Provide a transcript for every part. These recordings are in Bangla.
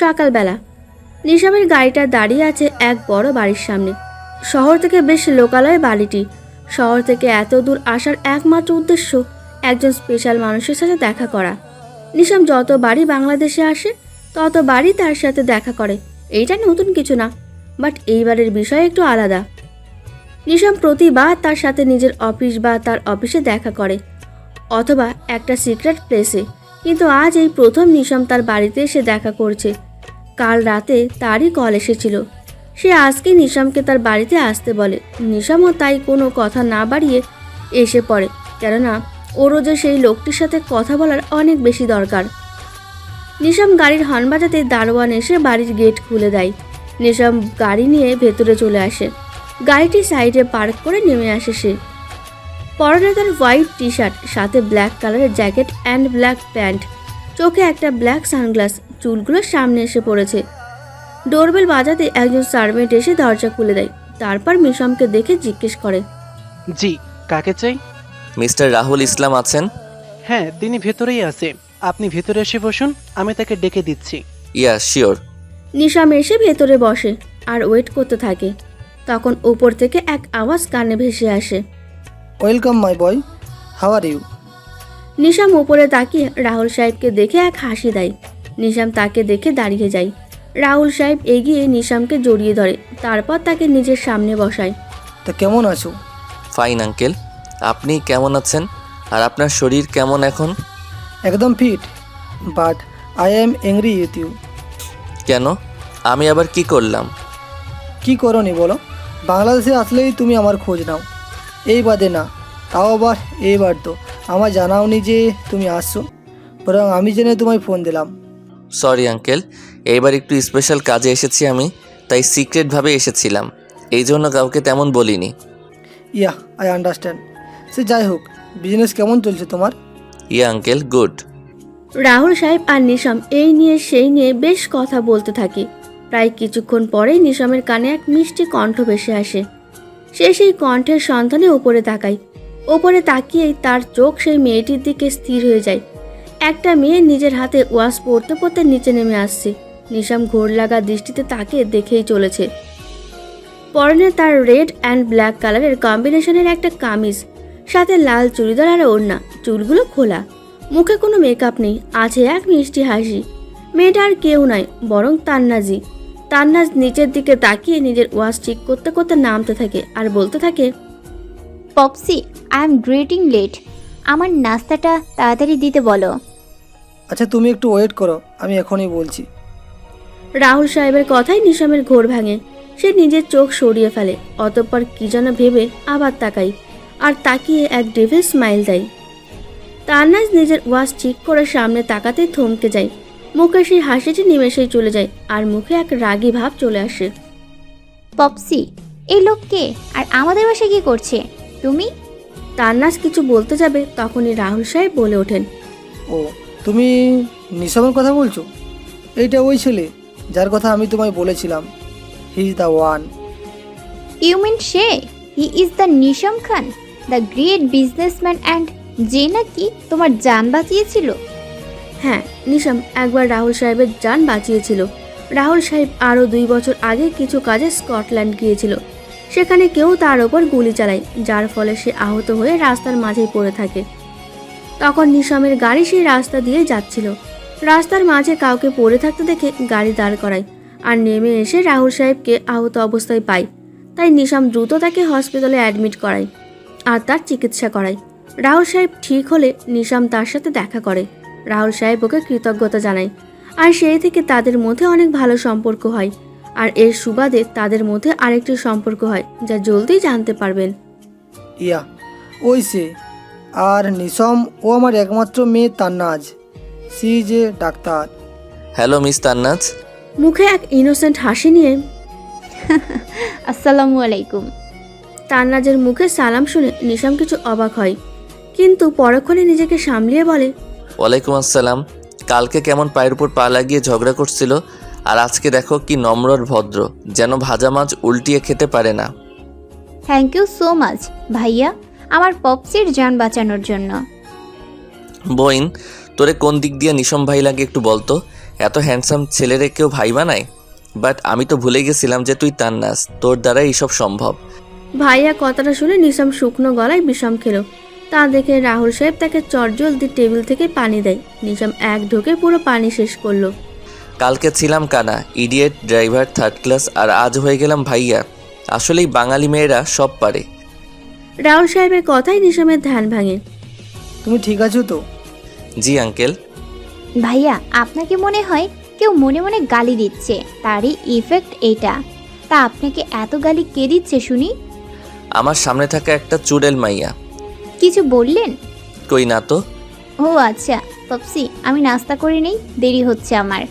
সকালবেলা। নিশামের গাড়িটা দাঁড়িয়ে আছে এক বড় বাড়ির সামনে। শহর থেকে বেশ লোকালয় বাড়িটি। শহর থেকে এত দূর আসার একমাত্র উদ্দেশ্য একজন স্পেশাল মানুষের সাথে দেখা করা। নিশাম যত বাড়ি বাংলাদেশে আসে, তত বাড়ি তার সাথে দেখা করে। এইটা নতুন কিছু না, বাট এইবারের বিষয় একটু আলাদা। নিশাম প্রতিবার তার সাথে নিজের অফিস বা তার অফিসে দেখা করে, অথবা একটা সিক্রেট প্লেসে। কিন্তু আজ এই প্রথম নিশাম তার বাড়িতে এসে দেখা করছে। কাল রাতে তারই কল এসেছিল। সে আজকে নিশামকে তার বাড়িতে আসতে বলে। নিশামও তাই কোনো কথা না বাড়িয়ে এসে পড়ে, কেননা ওরও যে সেই লোকটির সাথে কথা বলার অনেক বেশি দরকার। নিশাম গাড়ির হর্ন বাজাতে দারোয়ান এসে বাড়ির গেট খুলে দেয়। নিশাম গাড়ি নিয়ে ভেতরে চলে আসে। গাড়িটি সাইডে পার্ক করে নেমে আসে সে। পরনে তার হোয়াইট টি শার্ট সাথে ব্ল্যাক কালারের জ্যাকেট অ্যান্ড ব্ল্যাক প্যান্ট। চোখে একটা ব্ল্যাক সানগ্লাস চুলগুলো সামনে এসে পড়েছে। ডোরবেল বাজাতে একজন সার্ভেন্ট এসে দরজা খুলে দেয়। তারপর মিশমকে দেখে জিজ্ঞেস করে জি কাকে চাই? মিস্টার রাহুল ইসলাম আছেন? হ্যাঁ তিনি ভেতরেই আছে। আপনি ভেতরে এসে বসুন আমি তাকে ডেকে দিচ্ছি। Yeah sure. নিশাম এসে ভেতরে বসে আর ওয়েট করতে থাকে। তখন উপর থেকে এক আওয়াজ কানে ভেসে আসে welcome my boy. How are you? Nisham উপরে তাকিয়ে রাহুল সাহেবকে দেখে এক হাসি দেয়। নিশাম তাকে দেখে দাঁড়িয়ে যায়। রাহুল সাহেব এগিয়ে নিশামকে জড়িয়ে ধরে তারপর তাকে নিজের সামনে বসায়। তা কেমন আছো? ফাইন আঙ্কেল আপনি কেমন আছেন? আর আপনার শরীর কেমন এখন? একদম fit but I am angry with you কেন? আমি আবার কি করলাম? কী করনি বলো? বাংলাদেশে আসলেই তুমি আমার খোঁজ নাও। এই বাদে না তাও আবার এইবার তো আমার জানাওনি যে তুমি আসছো বরং আমি জেনে তোমায় ফোন দিলাম। সরি আঙ্কেল এইবার একটু স্পেশাল কাজে এসেছি আমি তাই সিক্রেটভাবে এসেছিলাম। এই জন্য কাউকে তেমন বলিনি। ইয়া আই আন্ডারস্ট্যান্ড সে যাই হোক বিজনেস কেমন চলছে তোমার? ইয়া আঙ্কেল গুড রাহুল সাহেব আর নিশাম এই নিয়ে সেই নিয়ে বেশ কথা বলতে থাকে। প্রায় কিছুক্ষণ পরেই নিশামের কানে এক মিষ্টি কণ্ঠ ভেসে আসে। সে সেই কণ্ঠের সন্ধানে ওপরে তাকায়। ওপরে তাকিয়েই তার চোখ সেই মেয়েটির দিকে স্থির হয়ে যায়। একটা মেয়ে নিজের হাতে ওয়াশ পড়তে পড়তে নিচে নেমে আসছে। নিশাম ঘোর লাগা দৃষ্টিতে তাকে দেখেই চলেছে। পরনে তার রেড অ্যান্ড ব্ল্যাক কালারের কম্বিনেশনের একটা কামিজ, সাথে লাল চুড়িদার আর ওড়না, চুলগুলো খোলা। মুখে কোনো মেকআপ নেই, আছে এক মিষ্টি হাসি। মেয়েটা আর কেউ নাই, বরং তান্নাজি। তান্নাজ নিচের দিকে তাকিয়ে নিজের ওয়াশ ঠিক করতে করতে নামতে থাকে আর বলতে থাকে, Popsy, I am getting late. আমার নাস্তাটা তাড়াতাড়ি দিতে বলো। আচ্ছা তুমি একটু ওয়েট করো আমি এখনই বলছি। রাহুল সাহেবের কথাই নিশামের ঘোর ভাঙে। সে নিজের চোখ সরিয়ে ফেলে অতঃপর কি যেন ভেবে আবার তাকাই আর তাকিয়ে এক ডেভিল স্মাইল দেয়। তান্নাজ নিজের ওয়াশ ঠিক করে সামনে তাকাতে থমকে যায়। মুখে সেই হাসিটি নিমেষেই চলে যায় আর মুখে এক রাগী ভাব চলে আসে। পপসি এই লোক কে? আর আমাদের বাসায় কি করছে? তুমি? তান্নাজ কিছু বলতে যাবে তখনই রাহুল সাহেব বলে ওঠেন। ও তুমি নিশামের কথা বলছো? এইটা ওই ছেলে যার কথা আমি তোমায় বলেছিলাম। He is the one you mean say? He is the Nisham Khan the great businessman and যে নাকি তোমার জান বাঁচিয়েছিল? হ্যাঁ নিশাম একবার রাহুল সাহেবের যান বাঁচিয়েছিল। রাহুল সাহেব আরও দুই বছর আগে কিছু কাজে স্কটল্যান্ড গিয়েছিল। সেখানে কেউ তার ওপর গুলি চালায় যার ফলে সে আহত হয়ে রাস্তার মাঝেই পড়ে থাকে। তখন নিশামের গাড়ি সেই রাস্তা দিয়ে যাচ্ছিল। রাস্তার মাঝে কাউকে পড়ে থাকতে দেখে গাড়ি দাঁড় করায় আর নেমে এসে রাহুল সাহেবকে আহত অবস্থায় পায়। তাই নিশাম দ্রুত তাকে হসপিটালে অ্যাডমিট করায় আর তার চিকিৎসা করায়। রাহুল সাহেব ঠিক হলে নিশাম তার সাথে দেখা করে। রাহুল সাহেব ওকে কৃতজ্ঞতা জানায়। আর সেই থেকে তাদের মধ্যে অনেক ভালো সম্পর্ক হয়। আর এর সুবাদে তাদের মধ্যে আরেকটি সম্পর্ক হয় যা জলদি জানতে পারবেন। ইয়া, ওই সে আর নিশম ও আমার একমাত্র মেয়ে তান্নাজ। সি যে ডাক্তার। Hello miss Tannaz. মুখে এক ইনোসেন্ট হাসি নিয়ে আসসালামু আলাইকুম। তান্নাজের মুখে সালাম শুনে নিশাম কিছু অবাক হয়। কিন্তু পরক্ষণে নিজেকে সামলিয়ে বলে ওয়ালাইকুম আসসালাম। কালকে কেমন পায়ের উপর পা লাগিয়ে ঝগড়া করছিল আর আজকে দেখো কি নম্র আর ভদ্র যেন ভাজা মাছ উল্টিয়ে খেতে পারে না। থ্যাংক ইউ সো মাচ ভাইয়া। আমার পপসির জান বাঁচানোর জন্য। বইন তোরে কোন দিক দিয়ে নিশম ভাই লাগে একটু বলতো এত হ্যান্ডসাম ছেলেরে কেউ ভাই বানায়? বাট আমি তো ভুলে গেছিলাম যে তুই তান্নাস তোর দ্বারা এইসব সম্ভব। ভাইয়া কথাটা শুনে নিশাম শুকনো গলায় বিষম খেলো। তা দেখে রাহুল সাহেব তাকে চটজলদি টেবিল থেকে পানি দেয়। নিশাম এক ঢোকে পুরো পানি শেষ করল। কালকে ছিলাম কানা ইডিয়েট ড্রাইভার থার্ড ক্লাস আর আজ হয়ে গেলাম ভাইয়া। আসলেই বাঙালি মেয়েরা সব পারে। রাহুল সাহেবের কথাই নিশামের ধ্যান ভাঙে। তুমি ঠিক আছো তো? জি আঙ্কেল। ভাইয়া আপনাকে মনে হয় কেউ মনে মনে গালি দিচ্ছে। তারই ইফেক্ট এইটা। তা আপনাকে এত গালি কে দিচ্ছে শুনি? আমার সামনে থাকা একটা চুড়েল মাইয়া। কিছু বললেন? কই না তো? ও আচ্ছা। পপসি আমি নাস্তা করে নেই দেরি হচ্ছে আমার।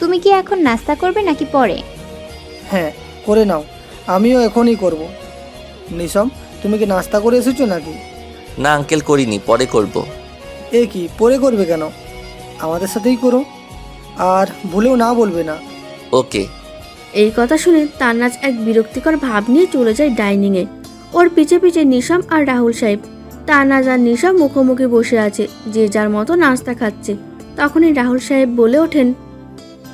তুমি কি এখন নাস্তা করবে নাকি পরে? হ্যাঁ করে নাও। আমিও এখনই করব। নিশম তুমি কি নাস্তা করে এসেছ নাকি? না আঙ্কেল করিনি পরে করব। এ কি পরে করবে কেন? আমাদের সাথেই করো। আর ভুলেও না বলবে না। ওকে। এই কথা শুনে তান্নাজ এক বিরক্তিকর ভাব নিয়ে চলে যায় ডাইনিংয়ে। ওর পিছে পিছে নিশাম আর রাহুল সাহেব। তান্নাজ আর নিশাম মুখোমুখি বসে আছে যে যার মতো নাস্তা খাচ্ছে। তখনই রাহুল সাহেব বলে ওঠেন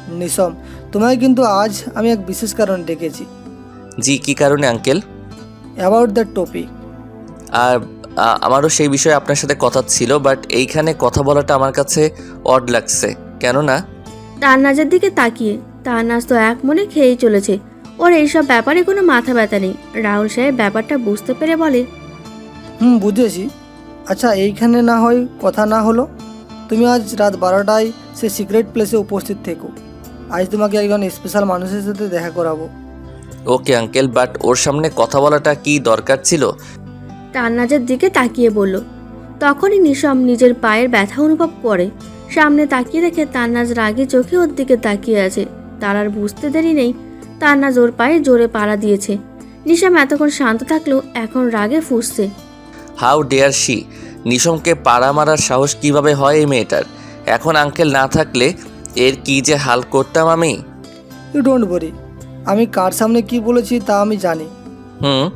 নিশম তোমায় কিন্তু আজ আমি এক বিশেষ কারণে ডেকেছি। জি কি কারণে আঙ্কেল অ্যাবাউট দ্য টপিক আর আমারও সেই বিষয়ে আপনার সাথে কথা ছিল বাট এইখানে কথা বলাটা আমার কাছে অড লাগছে। কেননা? তান্নাজের দিকে তাকিয়ে তান্নাজ তো এক মনে খেয়েই চলেছে। ওর এইসব ব্যাপারে কোনো মাথা ব্যথা নেই। রাহুল সাহেব ব্যাপারটা বুঝতে পেরে বলে হুম বুঝেছি। আচ্ছা এইখানে না হয় কথা না হলো? তুমি আজ রাত বারোটায় সে সিক্রেট প্লেসে উপস্থিত থেকো। আজ তোমাকে একজন স্পেশাল মানুষের সাথে দেখা করাবো। ওকে আঙ্কেল বাট ওর সামনে কথা বলাটা কি দরকার ছিল? তান্নাজের দিকে তাকিয়ে বলল তখনই নিশাম নিজের পায়ের ব্যথা অনুভব করে। সামনে তাকিয়ে দেখে তান্নাজ রাগে চোখে ওর দিকে তাকিয়ে আছে। তার আর বুঝতে দেরি নেই। তান্নাজ ওর পায়ে জোরে পাড়া দিয়েছে। নিশাম এতক্ষণ শান্ত থাকলেও এখন রাগে ফুসছে। How dare she? নিশমকে পাড়া মারার সাহস কীভাবে হয় এই মেয়েটার? এখন আঙ্কেল না থাকলে এর কি যে হাল করতাম আমি? ইউ ডোন্ট বরি আমি কার সামনে কি বলেছি তা আমি জানি। হুম।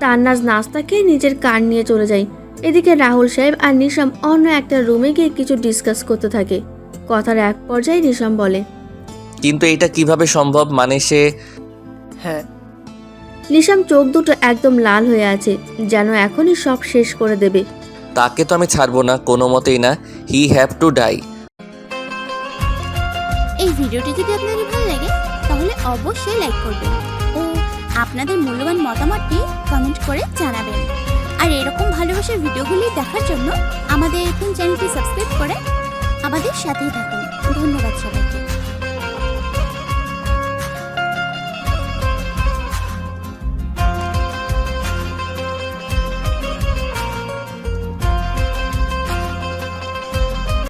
তান্নাজ নাস্তা খেয়ে নিজের কান নিয়ে চলে যায়। এদিকে রাহুল সাহেব আর নিশাম অন্য একটা রুমে গিয়ে কিছু ডিসকাস করতে থাকে। কথার এক পর্যায়ে নিশাম বলে কিন্তু এটা কীভাবে সম্ভব? মানে সে হ্যাঁ। নিশাম চোখ দুটো একদম লাল হয়ে আছে যেন এখনই সব শেষ করে দেবে। তাকে তো আমি ছাড়বো না কোনো মতেই না। হি হ্যাভ টু ডাই এই ভিডিওটি যদি আপনাদের ভালো লাগে অবশ্যই লাইক করবেন। ও আপনাদের মূল্যবান মতামতটি কমেন্ট করে জানাবেন। আর এরকম ভালোবাসার ভিডিওগুলি দেখার জন্য আমাদের এখন চ্যানেলটি সাবস্ক্রাইব করে আমাদের সাথেই থাকুন। ধন্যবাদ সবাইকে।